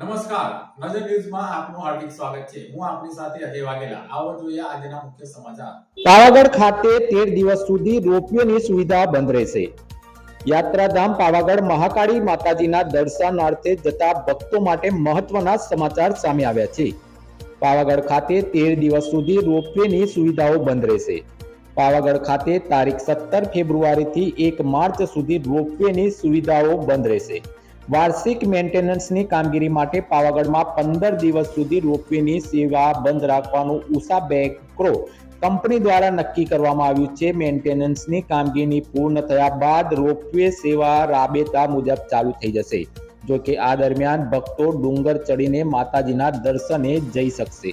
નમસ્કાર. નજર ન્યૂઝમાં આપનું હાર્દિક સ્વાગત છે. હું આપની સાથે અજય વાઘેલા. આવો જોઈએ આજના મુખ્ય સમાચાર. પાવાગઢ ખાતે તેર દિવસ સુધી રોપવેની સુવિધા બંધ રહેશે. યાત્રાધામ પાવાગઢ મહાકાળી માતાજીના દર્શનાર્થે જતા ભક્તો માટે મહત્વના સમાચાર સામે આવ્યા છે. પાવાગઢ ખાતે તેર દિવસ સુધી રોપવેની સુવિધાઓ બંધ રહેશે. પાવાગઢ ખાતે તારીખ સત્તર ફેબ્રુઆરીથી એક માર્ચ સુધી રોપવેની સુવિધાઓ બંધ રહેશે. વાર્ષિક મેન્ટેનન્સની કામગીરી માટે પાવાગઢમાં પંદર દિવસ સુધી રોપવેની સેવા બંધ રાખવાનું ઉષા બેક્રો કંપની દ્વારા નક્કી કરવામાં આવ્યું છે. મેન્ટેનન્સની કામગીરી પૂર્ણ થયા બાદ રોપવે સેવા રાબેતા મુજબ ચાલુ થઈ જશે જો કે આ દરમિયાન ભક્તો ડુંગર ચડીને માતાજીના દર્શને જઈ શકશે.